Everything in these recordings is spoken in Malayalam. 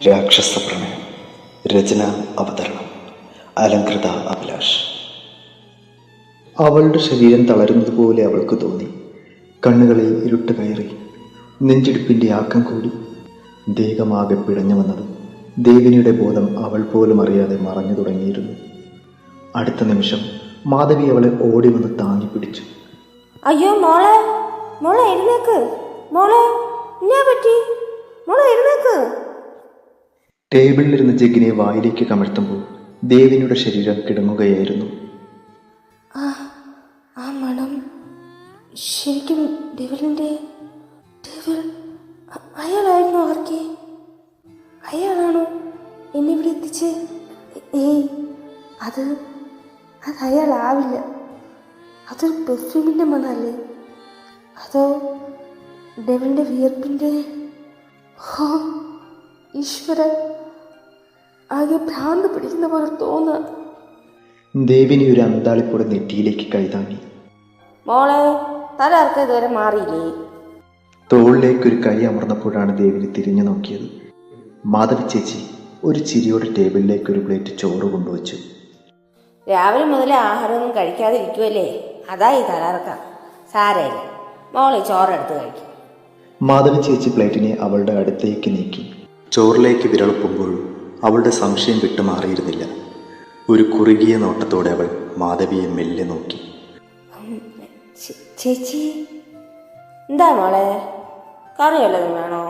രാക്ഷസ പ്രണയം രചന അവതരണം അലങ്കൃത അഭിലാഷ്. അവളുടെ ശരീരം തളരുന്നത് പോലെ അവൾക്ക് തോന്നി. കണ്ണുകളിൽ ഇരുട്ട് കയറി നെഞ്ചിടിപ്പിന്റെ ആക്കം കൂടി. ദേഹമാകെ പിടഞ്ഞു വന്നത് ദേവിനിയുടെ ബോധം അവൾ പോലും അറിയാതെ മറഞ്ഞു തുടങ്ങിയിരുന്നു. അടുത്ത നിമിഷം മാധവി അവളെ ഓടി വന്ന് താങ്ങി പിടിച്ചു. അയ്യോ മോളെ മോളെ എഴുന്നേക്ക്. മോളെ എന്നാ പറ്റി മോളെ എഴുന്നേക്ക്. ടേബിളിലിരുന്ന ജഗ്ഗിനെ വായിലേക്ക് കമഴ്ത്തുമ്പോൾ ദേവിനിയുടെ ശരീരം കിടങ്ങുകയായിരുന്നു. ആ മണം. ശരിക്കും ഡെവിലിന്റെ ഡെവിൽ അയാളായിരുന്നു ആർക്കെ? അയാളാണോ എന്നെ ഇവിടെ എത്തിച്ച്? ഏയ് അത് അത് അയാളാവില്ല. അതൊരു പെർഫ്യൂമിന്റെ മണമല്ലേ? അതോ ഡെവിലിന്റെ വിയർപ്പിന്റെ? ഹോ ഈശ്വര. ആകെ ഭ്രാന്ത് പിടിക്കുന്ന പോലെ തോന്നുക ദേവിനി ഒരു അന്താളിപ്പൂടെ നെറ്റിയിലേക്ക് കൈതാങ്ങി. മോളെ തല അർക്ക് ഇതുവരെ മാറിയില്ലേ? തോളിലേക്ക് ഒരു കൈ അമർന്നപ്പോഴാണ് ദേവിനി തിരിഞ്ഞു നോക്കിയത്. മാധവി ചേച്ചി ഒരു ചിരിയോടെ ടേബിളിലേക്ക് ഒരു പ്ലേറ്റ് ചോറ് കൊണ്ടുവച്ചു. രാവിലെ മുതൽ ആഹാരമൊന്നും കഴിക്കാതിരിക്കുമല്ലേ അതാ ഈ തലറക്ക സാരയില്ല മോളെ ചോറ് എടുത്ത് കഴിക്കും. മാധവി ചേച്ചി പ്ലേറ്റിനെ അവളുടെ അടുത്തേക്ക് നീക്കി. ചോറിലേക്ക് വിരളപ്പുമ്പോഴും അവളുടെ സംശയം വിട്ടുമാറിയിരുന്നില്ല ഒരു കുറുകിയ നോട്ടത്തോടെ അവൾ മാധവിയെ മെല്ലെ നോക്കി. ചേച്ചി എന്താ മോളെ? കറി വല്ലതും വേണോ?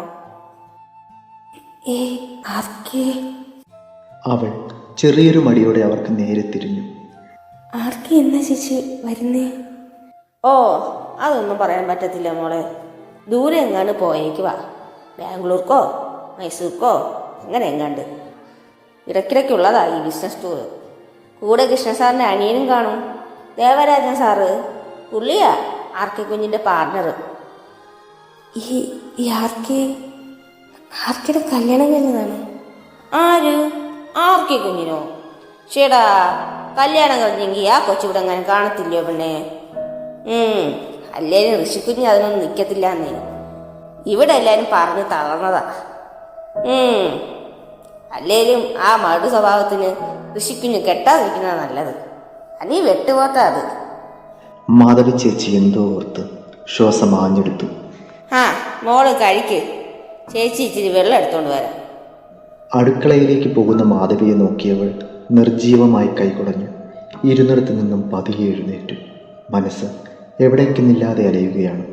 അവൾ ചെറിയൊരു മടിയോടെ അവർക്ക് നേരെ തിരിഞ്ഞു. ആർക്കെ എന്നാ ചേച്ചി വരുന്നേ? ഓ അതൊന്നും പറയാൻ പറ്റത്തില്ല മോളെ. ദൂരെ എങ്ങാണ്ട് പോയേക്കുവാ ബാംഗ്ലൂർക്കോ മൈസൂർക്കോ അങ്ങനെ എങ്ങാണ്ട്. ഇടയ്ക്കിടയ്ക്കുള്ളതാ ഈ ബിസിനസ് ടൂർ കൂടെ കൃഷ്ണ സാറിന്റെ അനിയനും കാണും. ദേവരാജൻ സാറ് പുള്ളിയാ കെ കുഞ്ഞിന്റെ പാർട്ണർ ഈ ഈ ആർ കെയുടെ കല്യാണം കഴിഞ്ഞതാണ്? ആര്? ആർ കെ കുഞ്ഞിനോ? ചേടാ കല്യാണം കഴിഞ്ഞെങ്കിൽ ആ കൊച്ചിവിടെ അങ്ങനെ കാണത്തില്ലയോ പെണ്ണെ? ഉം അല്ലേലും ഋഷിക്കുഞ്ഞ് അതിനൊന്നും നിൽക്കത്തില്ല എന്നേ ഇവിടെ എല്ലാവരും പറഞ്ഞ് തളർന്നതാ. ഉം. അല്ലേലും ആ മടു സ്വഭാവത്തിന് ഋഷിക്കുഞ്ഞ് കെട്ടാതിരിക്കുന്ന നല്ലത്. അനീ വെട്ടുപോത്ത അത്. മാധവി ചേച്ചി എന്തോ ഓർത്ത് ശ്വാസം ആഞ്ഞെടുത്തു. ആ മോൾ കഴിക്ക്. ചേച്ചി ഇച്ചിരി വെള്ളം എടുത്തോണ്ട് വരാം. അടുക്കളയിലേക്ക് പോകുന്ന മാധവിയെ നോക്കിയവൾ നിർജീവമായി കൈകുടഞ്ഞു. ഇരുന്നിടത്ത് നിന്നും പതിയെ എഴുന്നേറ്റു. മനസ്സ് എവിടേക്കുന്നില്ലാതെ അലയുകയാണ്.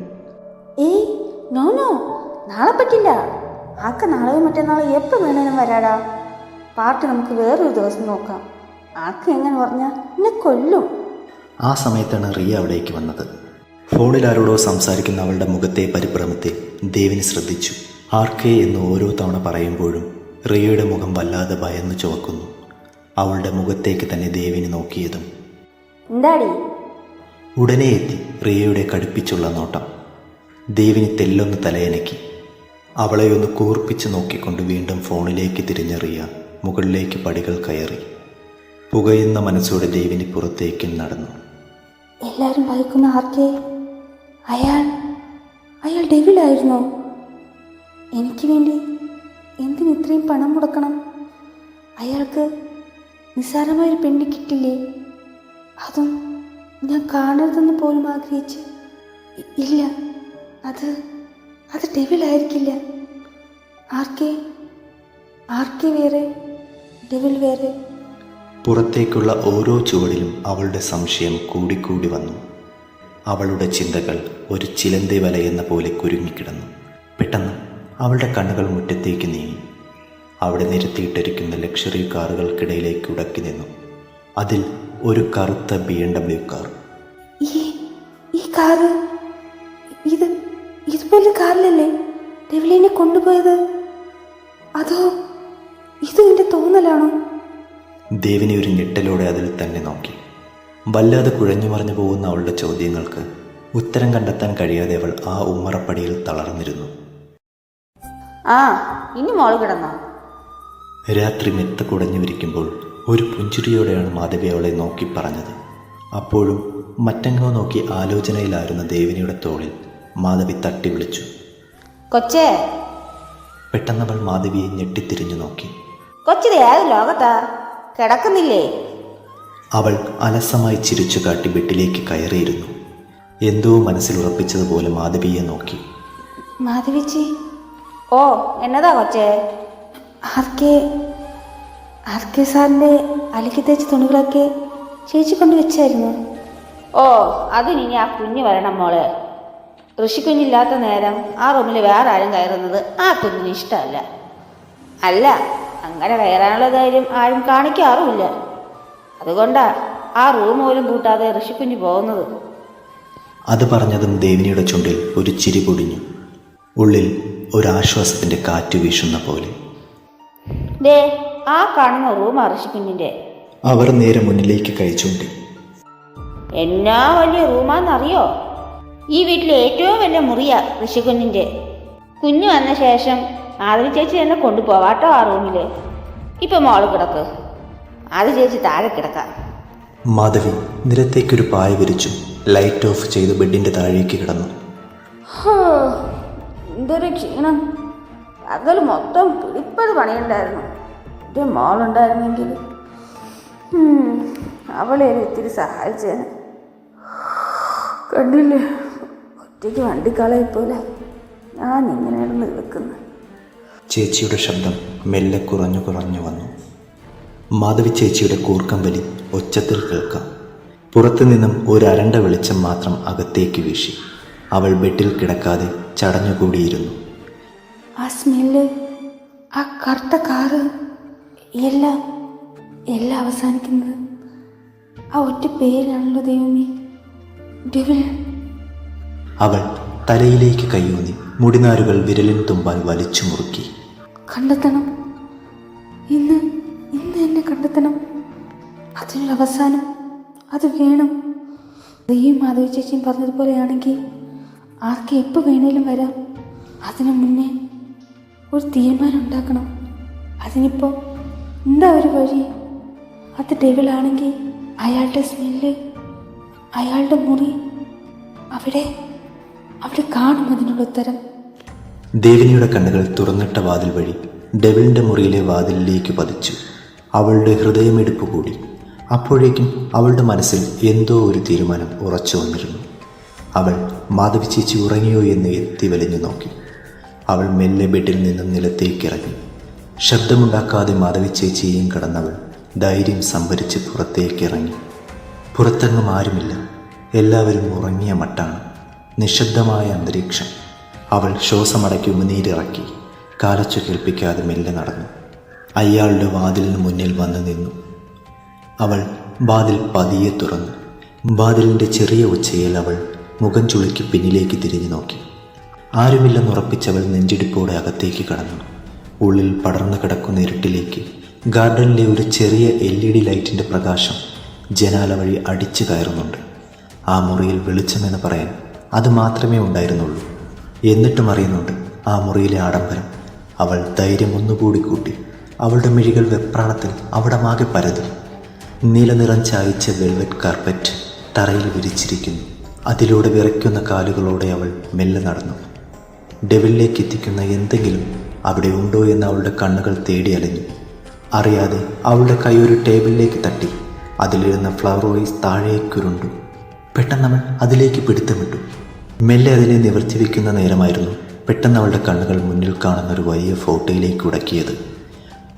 ഏയ് നോ നോ. നാളെ പറ്റില്ല. ആക്ക നാളെയും മറ്റന്നാളെ എപ്പോൾ വേണേലും വരാടാ? പാർട്ടി നമുക്ക് വേറൊരു ദിവസം നോക്കാം. ആക്ക എങ്ങനെ പറഞ്ഞാൽ എന്നെ കൊല്ലും. ആ സമയത്താണ് റിയ അവിടേക്ക് വന്നത്. ഫോണിൽ ആരോടോ സംസാരിക്കുന്ന അവളുടെ മുഖത്തെ പരിഭ്രമത്തെ ദേവിന് ശ്രദ്ധിച്ചു. ആർക്കെ എന്ന് ഓരോ തവണ പറയുമ്പോഴും റിയയുടെ മുഖം വല്ലാതെ ഭയന്ന് ചുവക്കുന്നു. അവളുടെ മുഖത്തേക്ക് തന്നെ ദേവിന് നോക്കിയതും. എന്താടി? ഉടനെ എത്തി റിയയുടെ കടുപ്പിച്ചുള്ള നോട്ടം. ദേവിന് തെല്ലൊന്ന് തലയനക്കി. അവളെ ഒന്ന് കൂർപ്പിച്ച് നോക്കിക്കൊണ്ട് വീണ്ടും ഫോണിലേക്ക് തിരിഞ്ഞെറിയ മുകളിലേക്ക് പടികൾ കയറി. പുകയുന്ന മനസ്സോടെ ദേവിന് പുറത്തേക്ക് നടന്നു. എല്ലാവരും ഭയക്കുന്ന ആർക്കേ? അയാൾ അയാൾ ഡെവിലായിരുന്നോ? എനിക്ക് വേണ്ടി എന്തിന് ഇത്രയും പണം മുടക്കണം? അയാൾക്ക് നിസ്സാരമായൊരു പെണ്ണി കിട്ടില്ലേ? അതും ഞാൻ കാണരുതെന്ന് പോലും ആഗ്രഹിച്ച് ഇല്ല അത് അത് ഡെവിലായിരിക്കില്ല. ആർക്കെ? ആർക്കെ വേറെ? ഡെവിൽ വേറെ? പുറത്തേക്കുള്ള ഓരോ ചുവടിലും അവളുടെ സംശയം കൂടിക്കൂടി വന്നു. അവളുടെ ചിന്തകൾ ഒരു ചിലന്തി വലയെന്ന പോലെ കുരുങ്ങിക്കിടന്നു. പെട്ടെന്ന് അവളുടെ കണ്ണുകൾ മുറ്റത്തേക്ക് നീങ്ങി. അവിടെ നിരത്തിയിട്ടിരിക്കുന്ന ലക്ഷറി കാറുകൾക്കിടയിലേക്ക് ഉടക്കി നിന്നു. അതിൽ ഒരു കറുത്ത ബി എം ഡബ്ല്യു കാർ. ഈ കാറ് ഇതുപോലെ കാറിലല്ലേ ഡെവിലിനെ കൊണ്ടുപോയത്? അതോ ഇതും എന്റെ തോന്നലാണോ? ദേവിനെ ഒരു ഞെട്ടലോടെ അതിൽ തന്നെ നോക്കി. വല്ലാതെ കുഴഞ്ഞു മറിഞ്ഞു പോകുന്ന അവളുടെ ചോദ്യങ്ങൾക്ക് ഉത്തരം കണ്ടെത്താൻ കഴിയാതെ അവൾ ആ ഉമ്മറപ്പടിയിൽ തളർന്നിരുന്നു. ആ ഇനി മോൾ കിടന്നോ. രാത്രി മെത്ത കുടഞ്ഞു വിരിക്കുമ്പോൾ ഒരു പുഞ്ചിരിയോടെയാണ് മാധവി അവളെ നോക്കി പറഞ്ഞത്. അപ്പോഴും മറ്റെങ്ങോ നോക്കി ആലോചനയിലായിരുന്ന ദേവിനിയുടെ തോളിൽ മാധവി തട്ടി വിളിച്ചു. കൊച്ചേ. പെട്ടെന്നവൾ മാധവിയെ ഞെട്ടിത്തിരിഞ്ഞു നോക്കി. കൊച്ചിത് ഏത് ലോകത്താ കിടക്കുന്നില്ലേ? അവൾ അലസമായി ചിരിച്ചു കാട്ടി ബെഡിലേക്ക് കയറിയിരുന്നു. എന്തോ മനസ്സിൽ ഉറപ്പിച്ചതുപോലെ മാധവിയെ നോക്കി. മാധവിച്ചി. ഓ എന്നതാ കൊച്ചേ? ആർ കെ ആർ കെ സാറിന്റെ അലക്കി തേച്ച തുണികളൊക്കെ ചേച്ചി കൊണ്ട് വെച്ചായിരുന്നു ഓ അതിനി ആ കുഞ്ഞ് വരണം മോളെ. ഋഷിക്കുഞ്ഞില്ലാത്ത നേരം ആ റൂമിൽ വേറെ ആരും കയറുന്നത് ആ കുഞ്ഞിന് ഇഷ്ടമല്ല. അല്ല അങ്ങനെ കയറാനുള്ള ധൈര്യം ആരും കാണിക്കാറുമില്ല. അതുകൊണ്ടാ ആ റൂം പോലും കൂട്ടാതെ ഋഷിക്കുഞ്ഞ് പോകുന്നത്. അത് പറഞ്ഞതും ദേവിനിയുടെ ചുണ്ടിൽ ഒരു ചിരി പൊടിഞ്ഞു. ഉള്ളിൽ ഒരാശ്വാസത്തിന്റെ കാറ്റ് വീശുന്ന പോലെ. ദേ ആ കാണുന്ന റൂമാ ഋഷിക്കുഞ്ഞിന്റെ അവർ നേരെ മുന്നിലേക്ക് കൈ എന്നാ വലിയ റൂമാന്നറിയോ? ഈ വീട്ടിലെ ഏറ്റവും വലിയ മുറിയ ഋഷികുഞ്ഞിന്റെ കുഞ്ഞു വന്ന ശേഷം ആദരി ചേച്ചി എന്നെ കൊണ്ടുപോവാട്ടോ ആ റൂമിൽ ഇപ്പം മോൾ കിടക്ക്. അത് ചേച്ചി താഴെ കിടക്കാം. മാധവി നിരത്തേക്കൊരു പായ വിരിച്ചു. ലൈറ്റ് ഓഫ് ചെയ്ത് ബെഡിന്റെ താഴേക്ക് കിടന്നു. ഹോ, എന്തൊരു ക്ഷീണം. പകൽ മൊത്തം പിടിപ്പത് പണിയുണ്ടായിരുന്നു. എന്റെ മോളുണ്ടായിരുന്നെങ്കിൽ അവളെ ഇത്തിരി സഹായിച്ചേനെ. കണ്ടില്ലേ? ഒറ്റയ്ക്ക് വണ്ടിക്കളയെ പോലെ ഞാൻ ഇങ്ങനെ ഇടന്ന് നിൽക്കുന്നു. ചേച്ചിയുടെ ശബ്ദം മെല്ലെ കുറഞ്ഞു കുറഞ്ഞു വന്നു. മാധവി ചേച്ചിയുടെ കൂർക്കം വലി ഒച്ചത്തിൽ കേൾക്കാം. പുറത്തു നിന്നും ഒരു അരണ്ട വെളിച്ചം മാത്രം അകത്തേക്ക് വീശി. അവൾ ബെഡിൽ കിടക്കാതെ ചടഞ്ഞുകൂടിയിരുന്നു. ആ സ്മെല്ല് ആ കറുത്ത കാറ് എല്ലാം എല്ലാം അവസാനിക്കുന്നത് ആ ഒറ്റ പേരാണല്ലോ ദൈവമേ. ഡെവിൾ അവൾ തലയിലേക്ക് കൈയൂന്നി മുടിനാരുകൾ വിരലിൻ തുമ്പാൽ വലിച്ചു മുറുക്കി. കണ്ടെത്തണം. ഇന്ന് ഇന്ന് എന്നെ കണ്ടെത്തണം. അതിനൊരു അവസാനം അത് വേണം. ദൈവം മാധവി ചേച്ചിയും പറഞ്ഞതുപോലെയാണെങ്കിൽ ആർക്ക് എപ്പോൾ വേണേലും വരാം. അതിനു മുന്നേ ഒരു തീരുമാനം ഉണ്ടാക്കണം. അതിനിപ്പോൾ എന്താ ഒരു വഴി? അത് ഡെവിളാണെങ്കിൽ അയാളുടെ സ്മെല്ല് അയാളുടെ മുറി അവിടെ അവിടെ കാണും അതിനുള്ള ഉത്തരം. ദേവിനിയുടെ കണ്ണുകൾ തുറന്നിട്ട വാതിൽ വഴി ഡെവിലിന്റെ മുറിയിലെ വാതിലിലേക്ക് പതിച്ചു. അവളുടെ ഹൃദയമെടുപ്പ് കൂടി. അപ്പോഴേക്കും അവളുടെ മനസ്സിൽ എന്തോ ഒരു തീരുമാനം ഉറച്ചു വന്നിരുന്നു. അവൾ മാധവി ചേച്ചി ഉറങ്ങിയോ എന്ന് എത്തി വലിഞ്ഞു നോക്കി. അവൾ മെല്ലെ ബെഡിൽ നിന്നും നിലത്തേക്ക് ഇറങ്ങി. ശബ്ദമുണ്ടാക്കാതെ മാധവി ചേച്ചിയെയും കടന്നവൾ ധൈര്യം സംഭരിച്ച് പുറത്തേക്ക് ഇറങ്ങി. പുറത്തെങ്ങും ആരുമില്ല. എല്ലാവരും ഉറങ്ങിയ മട്ടാണ്. നിശബ്ദമായ അന്തരീക്ഷം. അവൾ ശ്വാസമടക്കി ഉമിനീരിറക്കി. കാലച്ചു കേൾപ്പിക്കാതെ മെല്ലെ നടന്നു. അയാളുടെ വാതിലിന് മുന്നിൽ വന്നു നിന്നു. അവൾ വാതിൽ പതിയെ തുറന്നു. വാതിലിന്റെ ചെറിയ ഉച്ചയിൽ അവൾ മുഖം ചുളുക്കി പിന്നിലേക്ക് തിരിഞ്ഞു നോക്കി. ആരുമില്ലെന്നുറപ്പിച്ചവൾ നെഞ്ചിടിപ്പോടെ അകത്തേക്ക് കടന്നു. ഉള്ളിൽ പടർന്നു കിടക്കുന്ന ഇരുട്ടിലേക്ക് ഗാർഡനിലെ ഒരു ചെറിയ എൽ ഇ ഡി ലൈറ്റിന്റെ പ്രകാശം ജനാല വഴി അടിച്ചു കയറുന്നുണ്ട്. ആ മുറിയിൽ വെളിച്ചമെന്ന് പറയാൻ അത് മാത്രമേ ഉണ്ടായിരുന്നുള്ളൂ. എന്നിട്ടും അറിയുന്നുണ്ട് ആ മുറിയിലെ ആഡംബരം. അവൾ ധൈര്യം ഒന്നുകൂടി കൂട്ടി. അവളുടെ മിഴികൾ വെപ്രാണത്തിൽ അവിടമാകെ പരതി നീലനിറം ചായച്ച വെൽവെറ്റ് കാർപ്പറ്റ് തറയിൽ വിരിച്ചിരിക്കുന്നു. അതിലൂടെ വിറയ്ക്കുന്ന കാലുകളോടെ അവൾ മെല്ലെ നടന്നു. ഡെവിളിലേക്ക് എത്തിക്കുന്ന എന്തെങ്കിലും അവിടെ ഉണ്ടോ എന്ന് അവളുടെ കണ്ണുകൾ തേടി അലഞ്ഞു. അറിയാതെ അവളുടെ കൈ ഒരു ടേബിളിലേക്ക് തട്ടി. അതിലിരുന്ന ഫ്ലവർ വൈസ് താഴേക്കുരുണ്ടു. പെട്ടെന്ന് അവൾ അതിലേക്ക് പിടുത്തമിട്ടു. മെല്ലെ അതിനെ നിവർത്തി വയ്ക്കുന്ന നേരമായിരുന്നു പെട്ടെന്ന് അവളുടെ കണ്ണുകൾ മുന്നിൽ കാണുന്ന ഒരു വലിയ ഫോട്ടോയിലേക്ക് ഉടക്കിയത്.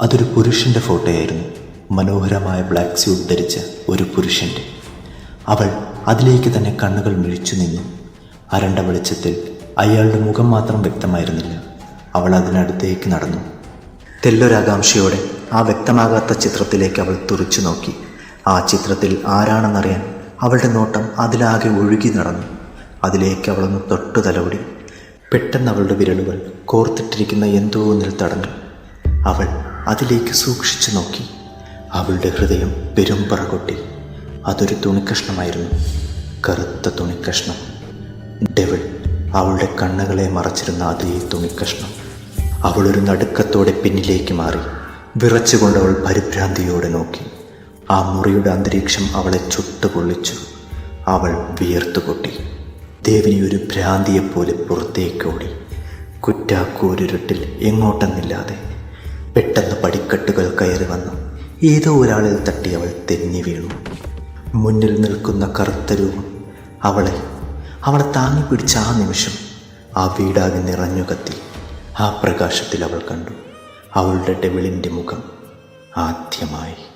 അതൊരു പുരുഷന്റെ ഫോട്ടോയായിരുന്നു. മനോഹരമായ ബ്ലാക്ക് സ്യൂട്ട് ധരിച്ച ഒരു പുരുഷന്റെ. അവൾ അതിലേക്ക് തന്നെ കണ്ണുകൾ മിഴിച്ചു നിന്നു. അരണ്ട വെളിച്ചത്തിൽ അയാളുടെ മുഖം മാത്രം വ്യക്തമായിരുന്നില്ല. അവൾ അതിനടുത്തേക്ക് നടന്നു. തെല്ലൊരാകാംക്ഷയോടെ ആ വ്യക്തമാകാത്ത ചിത്രത്തിലേക്ക് അവൾ തുറിച്ചു നോക്കി. ആ ചിത്രത്തിൽ ആരാണെന്നറിയാൻ അവളുടെ നോട്ടം അതിലാകെ ഒഴുകി നടന്നു. അതിലേക്ക് അവളൊന്ന് തൊട്ടു തലോടി. പെട്ടെന്ന് അവളുടെ വിരലുകൾ കോർത്തിട്ടിരിക്കുന്ന എന്തോ ഒന്നിൽ തടഞ്ഞു. അവൾ അതിലേക്ക് സൂക്ഷിച്ചു നോക്കി. അവളുടെ ഹൃദയം പെരുമ്പറ കൊട്ടി അതൊരു തുണിക്കഷ്ണമായിരുന്നു. കറുത്ത തുണിക്കഷ്ണം. ഡെവിൾ അവളുടെ കണ്ണുകളെ മറച്ചിരുന്ന അതേ തുണിക്കഷ്ണം. അവളൊരു നടുക്കത്തോടെ പിന്നിലേക്ക് മാറി. വിറച്ചുകൊണ്ട് അവൾ പരിഭ്രാന്തിയോടെ നോക്കി. ആ മുറിയുടെ അന്തരീക്ഷം അവളെ ചുട്ടുപൊള്ളിച്ചു. അവൾ വിയർത്തു പൊട്ടി ദേവിനി ഒരു ഭ്രാന്തിയെപ്പോലെ പുറത്തേക്കോടി കുറ്റാക്കൂരുരുട്ടിൽ എങ്ങോട്ടെന്നില്ലാതെ പെട്ടെന്ന് പടിക്കെട്ടുകൾ കയറി വന്നു. ഏതോ ഒരാളിൽ തട്ടി അവൾ തെന്നി വീണു. മുന്നിൽ നിൽക്കുന്ന കറുത്ത രൂപം അവളെ അവളെ താങ്ങി പിടിച്ച ആ നിമിഷം ആ വീടാകെ നിറഞ്ഞു കത്തി. ആ പ്രകാശത്തിൽ അവൾ കണ്ടു. അവളുടെ ഡെവിളിന്റെ മുഖം ആദ്യമായി.